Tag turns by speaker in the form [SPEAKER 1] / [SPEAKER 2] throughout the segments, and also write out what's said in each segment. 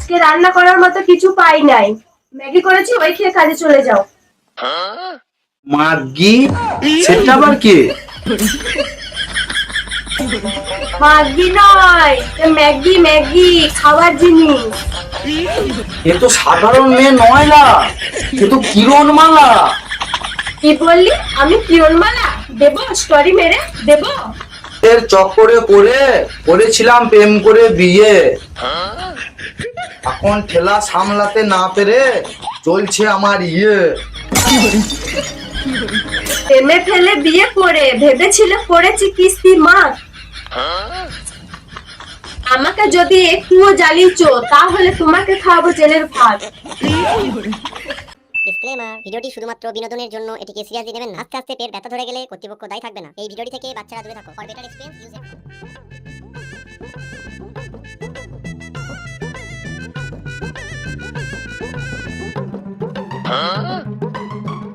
[SPEAKER 1] আজকে রান্না করার মতো কিছু পাই নাই। ম্যাগি করেছি ওই খেয়ে কাজে চলে যাও।
[SPEAKER 2] মাগি? সেটা আবার কি?
[SPEAKER 1] মাগি নয় ম্যাগি ম্যাগি খাবার জিনিস।
[SPEAKER 2] এ তো সাধারণ মেয়ে নয় না এ তো কিরণ মালা
[SPEAKER 1] কি বললি? আমি কিরণমালা? দেবো স্টোরি মেরে দেবো।
[SPEAKER 2] এর চক্করে পড়ে করেছিলাম প্রেম করে বিয়ে। এখন ঠেলা সামলাতে না পেরে চলছে আমার ইয়ে।
[SPEAKER 1] প্রেমে ফেলে বিয়ে করে ভেবেছিলে করেছি কিস্তি মা আমাকে যদি একটুও জ্বালিয়েছো তাহলে তোমাকে খাওয়াবো জেলের ভাত।
[SPEAKER 3] ডিসক্লেমার ভিডিওটি শুধুমাত্র বিনোদনের জন্য এটিকে সিরিয়াসলি নেবেন না। আস্তে আস্তে পেট ব্যথা ধরে গেলে কর্তৃপক্ষ দায়ী থাকবে না। এই ভিডিওটি থেকে বাচ্চারা দূরে থাকো। ফর বেটার এক্সপেরিয়েন্স ইউজ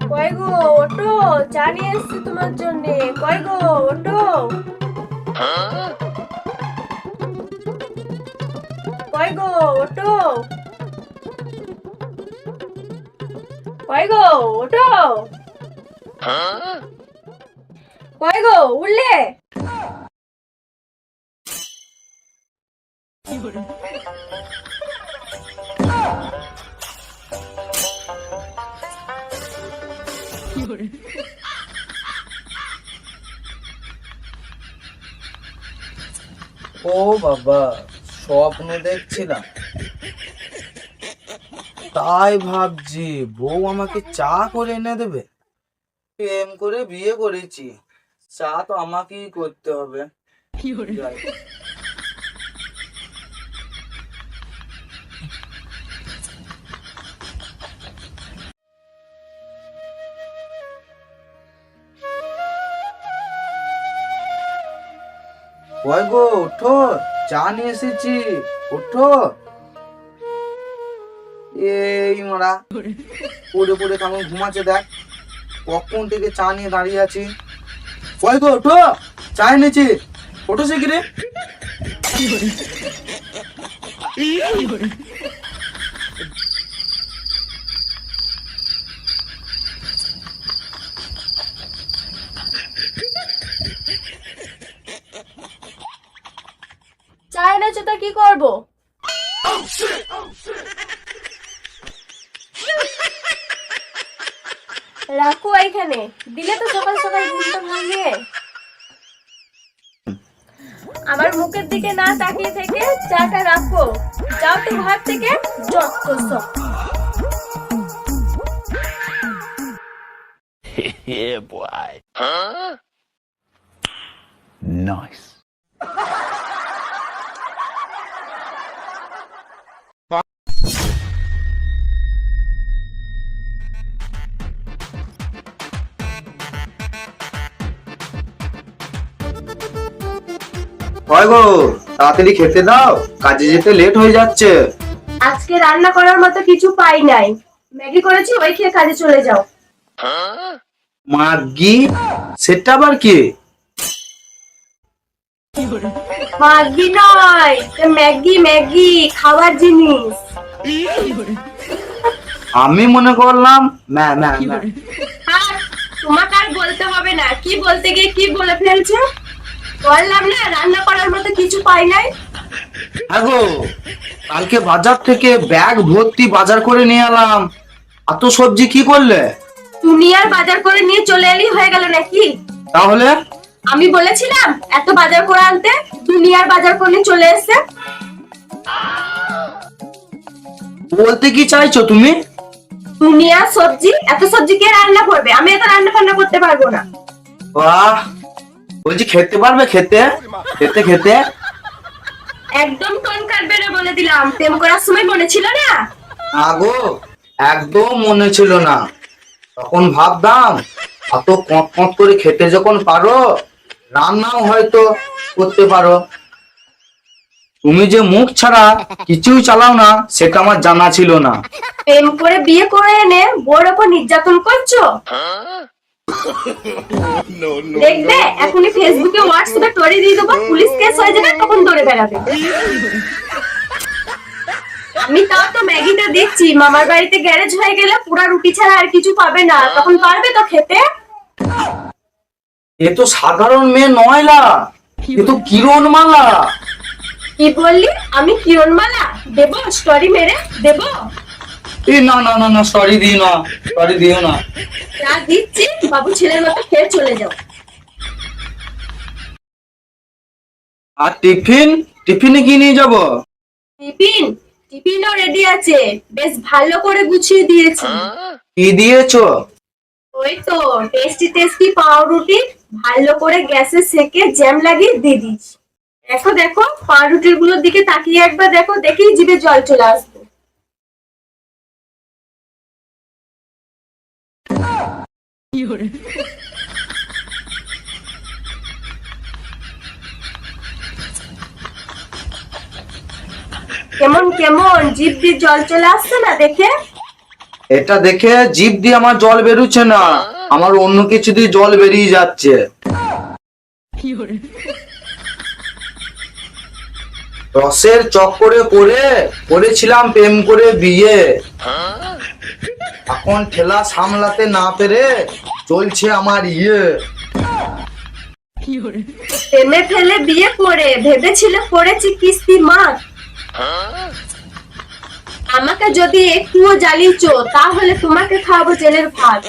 [SPEAKER 1] কয় গো ওটো চা নিয়ে এসছি তোমার জন্য। কয় গো ওটো কয় গো ওটো কয় গো ওটো কয় গো, উঠলে?
[SPEAKER 2] ও বাবা স্বপ্ন দেখছিলাম। তাই ভাবছি বউ আমাকে চা করে এনে দেবে। প্রেম করে বিয়ে করেছি। চা তো আমাকেই করতে হবে। যাই। ওই গো, ওঠো, চা নিয়ে এসেছি, ওঠো। এই মারা, পড়ে পড়ে কেমন ঘুমাচ্ছে দেখ। কখন থেকে চা নিয়ে দাঁড়িয়ে আছি? কয় গো, ওঠো, চা এনেছি। ওঠো সে
[SPEAKER 1] কি এনেছো তা কি করব? রাখো এইখানে দিলে তো সকাল সকাল ঘুমটা ভাঙিয়ে আমার মুখের দিকে না তাকিয়ে থেকে চাটা রাখো। যাও তো ঘর থেকে যত সব।
[SPEAKER 4] Yeah, boy. Nice.
[SPEAKER 2] ওই গো তাড়াতাড়ি খেতে দাও কাজে যেতে লেট হয়ে যাচ্ছে।
[SPEAKER 1] আজকে রান্না করার মতো কিছু পাই নাই। ম্যাগি করেছি ওই খেয়ে কাজে চলে যাও।
[SPEAKER 2] মাগি? সেটা আবার কি?
[SPEAKER 1] মাগি নয় ম্যাগি ম্যাগি খাবার জিনিস।
[SPEAKER 2] আমি মনে করলাম ম্যা ম্যা।
[SPEAKER 1] তোমাকে আর বলতে হবে না কি বলতে গিয়ে কি বলে ফেলছো? বললাম না রান্না করার মতো কিছু পাই নাই।
[SPEAKER 2] হ্যাঁ গো কালকে বাজার থেকে ব্যাগ ভর্তি বাজার করে নিয়ে এলাম। এত সবজি কি করলে?
[SPEAKER 1] তুমি আর বাজার করে নিয়ে চলে এলি হয়ে গেল নাকি?
[SPEAKER 2] তাহলে?
[SPEAKER 1] আমি বলেছিলাম এত বাজার করে আনতে দুনিয়ার বাজার করে নিয়ে চলে এসছে
[SPEAKER 2] বলতে কি চাইছো তুমি?
[SPEAKER 1] দুনিয়ার সবজি এত সবজি কে রান্না করবে? আমি এত রান্না ফান্না করতে পারব না।
[SPEAKER 2] বাহ বলছি খেতে পারবে খেতে? খেতে খেতে?
[SPEAKER 1] একদম টোন কাটবে না বলে দিলাম। প্রেম করার সময় মনে ছিল না?
[SPEAKER 2] না গো একদম মনে ছিল না। তখন ভাবতাম এত কট কট করে খেতে যখন পারো রান্নাও হয়তো করতে পারো। তুমি যে মুখ ছাড়া কিছুই চালাও না সেটা আমার জানা ছিল না।
[SPEAKER 1] প্রেম করে বিয়ে করে এনে বোর ওপর নির্যাতন করছ? দেখবে? এখনই ফেসবুকে হোয়াটসঅ্যাপে স্টোরি দিয়ে দেবো পুলিশ কেস হয়ে যাবে তখন ধরে বেড়াবে। আমি তাও তো ম্যাগিটা দেখছি মামার বাড়িতে গ্যারেজ হয়ে গেলে পুরা রুটি ছাড়া আর কিছু পাবে না। তখন পারবে তো খেতে?
[SPEAKER 2] এ তো সাধারণ মেয়ে নয়লা এ তো কিরণমালা।
[SPEAKER 1] কি বললি? আমি কিরণমালা? দেবো স্টোরি মেরে দেবো?
[SPEAKER 2] না না না না সরি দিও না সরি দিও না।
[SPEAKER 1] যা দিচ্ছি বাবু ছেলের মতো খেয়ে চলে যাও।
[SPEAKER 2] আর টিফিন? টিফিনে কি নিয়ে যাব?
[SPEAKER 1] টিফিন? টিফিনও রেডি আছে। বেশ ভালো করে গুছিয়ে দিয়েছি।
[SPEAKER 2] কি দিয়েছ?
[SPEAKER 1] ওই তো টেস্টি টেস্টি পাউরুটি ভালো করে গ্যাসে সেকে জ্যাম লাগিয়ে দিয়ে দিচ্ছি দেখো দেখো পাউরুটিরগুলোর দিকে তাকিয়ে একবার দেখো দেখেই জিভে জল চলে আসবে। কেমন কেমন? জিভ দিয়ে জল চলে আসছে না দেখে?
[SPEAKER 2] এটা দেখে জিভ দিয়ে আমার জল বেরোচ্ছে না। আমার অন্য কিছু দিয়ে জল বেরিয়ে যাচ্ছে। রসের চক্করে পড়ে করেছিলাম প্রেম করে বিয়ে। এখন ঠেলা সামলাতে না পেরে চলছে আমার ইয়ে।
[SPEAKER 1] প্রেমে ফেলে বিয়ে করে ভেবেছিলে পড়েছি কিস্তি মাছ আমাকে যদি একটুও জ্বালিয়েছো তাহলে তোমাকে খাওয়াবো জেলের ভাত।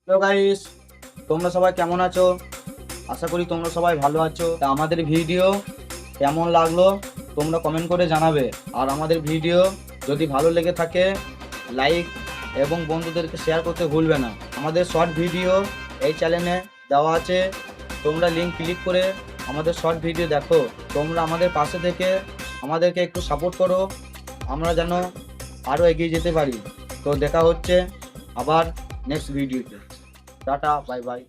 [SPEAKER 2] হ্যালো গাইস তোমরা সবাই কেমন আছো? আশা করি তোমরা সবাই ভালো আছো। তা আমাদের ভিডিও কেমন লাগল? তোমরা কমেন্ট করে জানাবে। আর আমাদের ভিডিও যদি ভালো লেগে থাকে লাইক এবং বন্ধুদেরকে শেয়ার করতে ভুলবে না। আমাদের শর্ট ভিডিও এই চ্যানেলে দেওয়া আছে। তোমরা লিঙ্ক ক্লিক করে আমাদের শর্ট ভিডিও দেখো। তোমরা আমাদের পাশে থেকে আমাদেরকে একটু সাপোর্ট করো। আমরা যেন আরও এগিয়ে যেতে পারি। তো দেখা হচ্ছে আবার নেক্সট ভিডিওতে টাটা বাই বাই